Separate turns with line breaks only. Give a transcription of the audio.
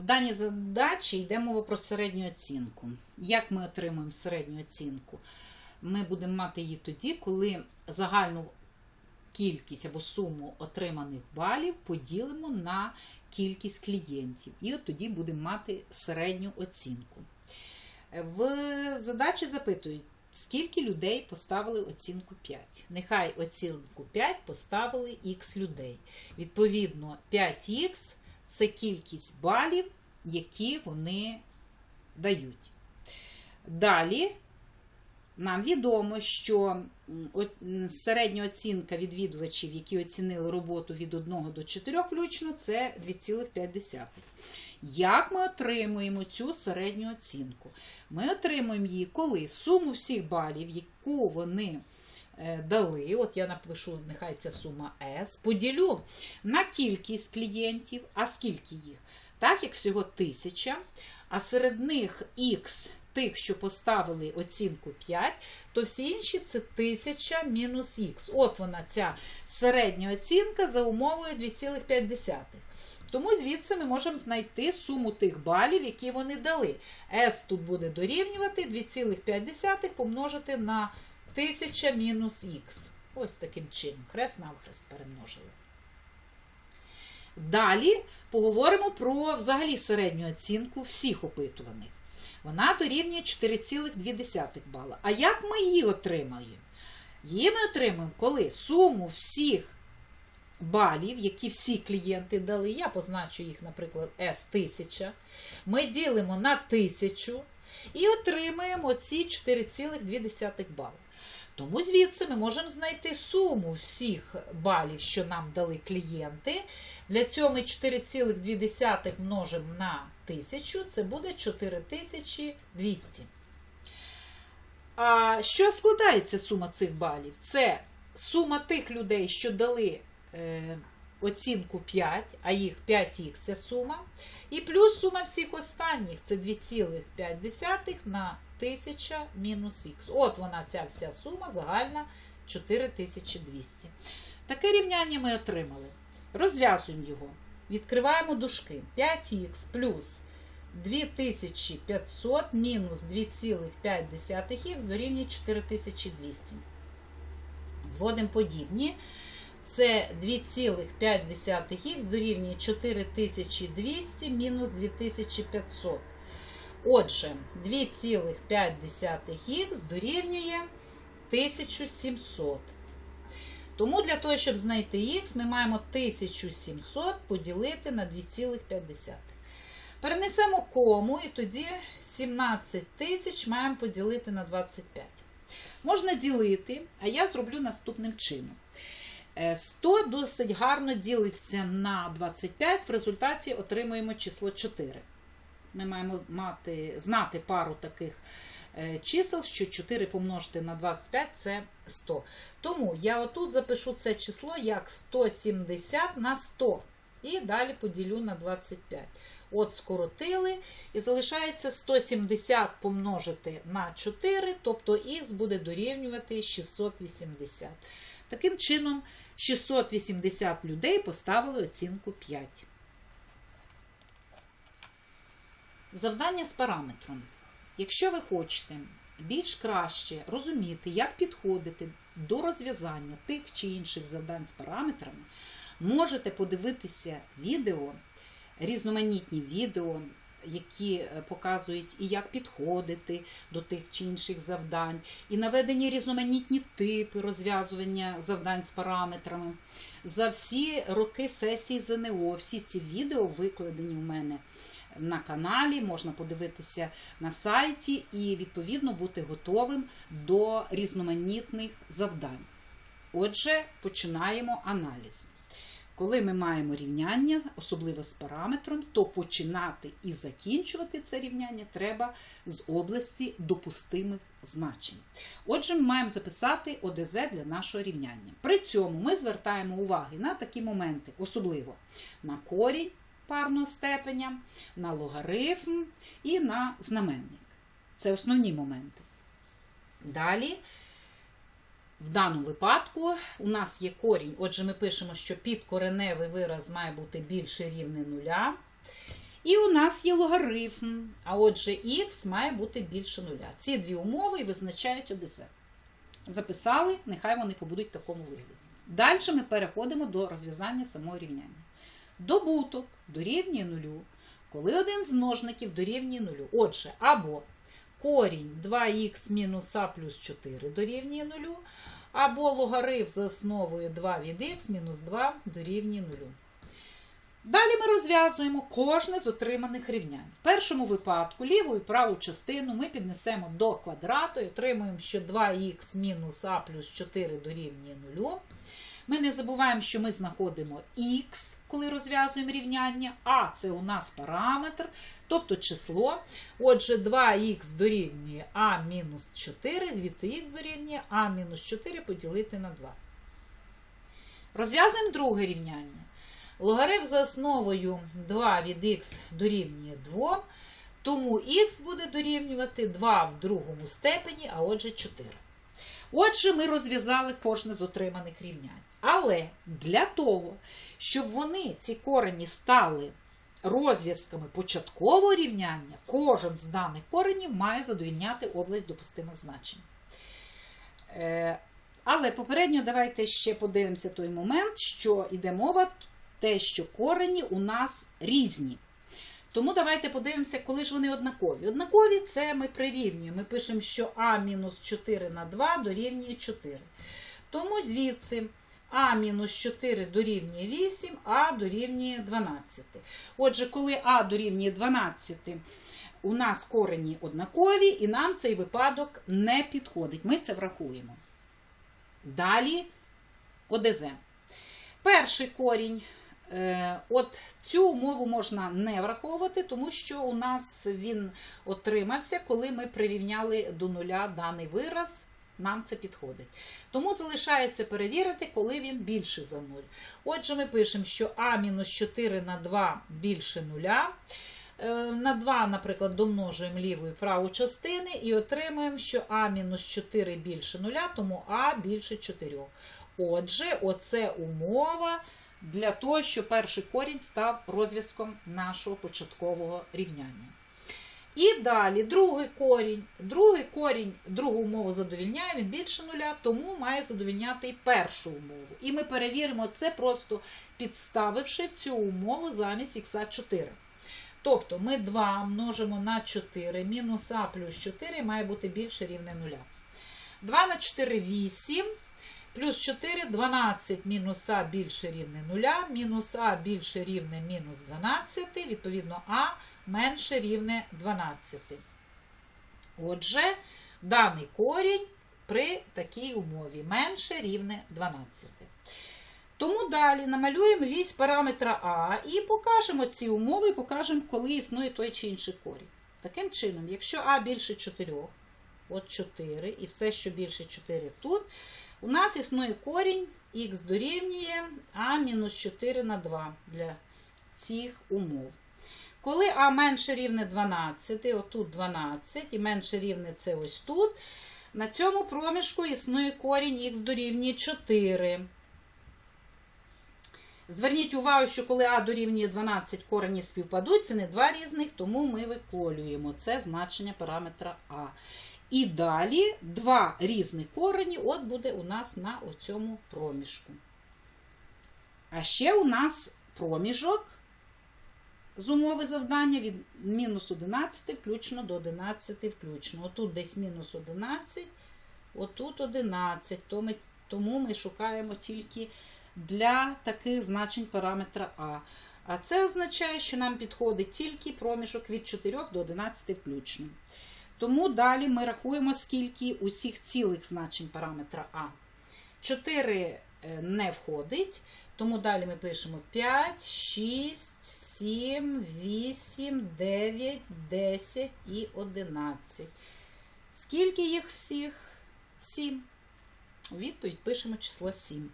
В даній задачі йде мова про середню оцінку. Як ми отримуємо середню оцінку? Ми будемо мати її тоді, коли загальну кількість або суму отриманих балів поділимо на кількість клієнтів. І от тоді будемо мати середню оцінку. В задачі запитують, скільки людей поставили оцінку 5. Нехай оцінку 5 поставили х людей. Відповідно, 5х це кількість балів, які вони дають. Далі нам відомо, що середня оцінка відвідувачів, які оцінили роботу від 1 до 4 включно, це 2,5. Як ми отримуємо цю середню оцінку? Ми отримуємо її, коли суму всіх балів, яку вони е, дали, от я напишу, нехай ця сума S, поділю на кількість клієнтів, а скільки їх? Так як всього тисяча, а серед них X тих, що поставили оцінку 5, то всі інші це 1000 мінус Х. От вона, ця середня оцінка за умовою 2,5. Тому звідси ми можемо знайти суму тих балів, які вони дали. S тут буде дорівнювати 2,5 помножити на 1000 мінус х. Ось таким чином. Хрест навхрест перемножили. Далі поговоримо про взагалі середню оцінку всіх опитуваних. Вона дорівнює 4,2 бала. А як ми її отримаємо? Її ми отримаємо, коли суму всіх балів, які всі клієнти дали, я позначу їх, наприклад, S1000, ми ділимо на 1000 і отримаємо ці 4,2 бали. Тому звідси ми можемо знайти суму всіх балів, що нам дали клієнти. Для цього ми 4,2 множимо на 1000, це буде 4200. А що складається сума цих балів? Це сума тих людей, що дали е, оцінку 5, а їх 5х ця сума. І плюс сума всіх останніх це 2,5 на 1000 мінус х. От вона, ця вся сума загальна 4200. Таке рівняння ми отримали. Розв'язуємо його. Відкриваємо дужки. 5х плюс 2500 мінус 2,5х дорівнює 4200. Зводимо подібні. Це 2,5х дорівнює 4200 мінус 2500. Отже, 2,5х дорівнює 1700. Тому для того, щоб знайти х, ми маємо 1700 поділити на 2,5. Перенесемо кому, і тоді 17 тисяч маємо поділити на 25. Можна ділити, а я зроблю наступним чином. Е, 100 досить гарно ділиться на 25, в результаті отримуємо число 4. Ми маємо мати, знати пару таких е, чисел, що 4 помножити на 25 це 100. Тому я отут запишу це число як 170 на 100. І далі поділю на 25. От скоротили, і залишається 170 помножити на 4, тобто х буде дорівнювати 680. Таким чином, 680 людей поставили оцінку 5. Завдання з параметром. Якщо ви хочете більш краще розуміти, як підходити до розв'язання тих чи інших завдань з параметрами, можете подивитися відео, різноманітні відео, які е, показують і як підходити до тих чи інших завдань, і наведені різноманітні типи розв'язування завдань з параметрами. За всі роки сесії ЗНО, всі ці відео викладені у мене на каналі, можна подивитися на сайті і, відповідно, бути готовим до різноманітних завдань. Отже, починаємо аналіз. Коли ми маємо рівняння, особливо з параметром, то починати і закінчувати це рівняння треба з області допустимих значень. Отже, ми маємо записати ОДЗ для нашого рівняння. При цьому ми звертаємо уваги на такі моменти, особливо на корінь парного степеня, на логарифм і на знаменник. Це основні моменти. Далі. В даному випадку у нас є корінь, отже, ми пишемо, що підкореневий вираз має бути більше рівне нуля. І у нас є логарифм, а отже, х має бути більше нуля. Ці дві умови визначають ОДЗ. Записали, нехай вони побудуть в такому вигляді. Далі ми переходимо до розв'язання самого рівняння. Добуток дорівнює нулю, коли один з множників дорівнює нулю. Отже, або корінь 2х мінус а плюс 4 дорівнює нулю, або логарифм за основою 2 від х мінус 2 дорівнює нулю. Далі ми розв'язуємо кожне з отриманих рівнянь. В першому випадку ліву і праву частину ми піднесемо до квадрату і отримуємо, що 2х мінус а плюс 4 дорівнює 0. Ми не забуваємо, що ми знаходимо х, коли розв'язуємо рівняння, а це у нас параметр, тобто число. Отже, 2х дорівнює а мінус 4, звідси х дорівнює а мінус 4 поділити на 2. Розв'язуємо друге рівняння. Логарифм за основою 2 від х дорівнює 2, тому х буде дорівнювати 2 в другому степені, а отже 4. Отже, ми розв'язали кожне з отриманих рівнянь. Але для того, щоб вони, ці корені, стали розв'язками початкового рівняння, кожен з даних коренів має задовільняти область допустимих значень. Е, Але попередньо давайте ще подивимося той момент, що йде мова те, що корені у нас різні. Тому давайте подивимося, коли ж вони однакові. Однакові це ми прирівнюємо. Ми пишемо, що а мінус 4 на 2 дорівнює 4. Тому звідси а мінус 4 дорівнює 8, а дорівнює 12. Отже, коли а дорівнює 12, у нас корені однакові, і нам цей випадок не підходить. Ми це врахуємо. Далі ОДЗ. Перший корінь. Е, От цю умову можна не враховувати, тому що у нас він отримався, коли ми прирівняли до нуля даний вираз. Нам це підходить. Тому залишається перевірити, коли він більше за 0. Отже, ми пишемо, що А-4 на 2 більше нуля. Е, На 2, наприклад, домножуємо ліву і праву частини і отримуємо, що А-4 більше нуля, тому А більше 4. Отже, оце умова для того, щоб перший корінь став розв'язком нашого початкового рівняння. І далі другий корінь. Другий корінь, другу умову задовільняє, він більше нуля, тому має задовільняти і першу умову. І ми перевіримо це, просто підставивши в цю умову замість х 4. Тобто ми 2 множимо на 4, мінус а плюс 4 має бути більше рівне 0. 2 на 4 8. Плюс 4 12 мінус А більше рівне 0, мінус А більше рівне мінус 12, відповідно, А менше рівне 12. Отже, даний корінь при такій умові менше рівне 12. Тому далі намалюємо вісь параметра А і покажемо ці умови, покажемо, коли існує той чи інший корінь. Таким чином, якщо А більше 4, от 4, і все, що більше 4 тут, у нас існує корінь х дорівнює а мінус 4 на 2 для цих умов. Коли а менше рівне 12, отут 12, і менше рівне це ось тут, на цьому проміжку існує корінь х дорівнює 4. Зверніть увагу, що коли а дорівнює 12, корені співпадуть, це не два різних, тому ми виколюємо це значення параметра а. І далі два різних корені от буде у нас на цьому проміжку. А ще у нас проміжок з умови завдання від мінус 11 включно до 11 включно. Отут десь мінус 11, отут 11. Тому ми шукаємо тільки для таких значень параметра А. А це означає, що нам підходить тільки проміжок від 4 до 11 включно. Тому далі ми рахуємо, скільки усіх цілих значень параметра А. 4 не входить, тому далі ми пишемо 5, 6, 7, 8, 9, 10 і 11. Скільки їх всіх? 7. У відповідь пишемо число 7.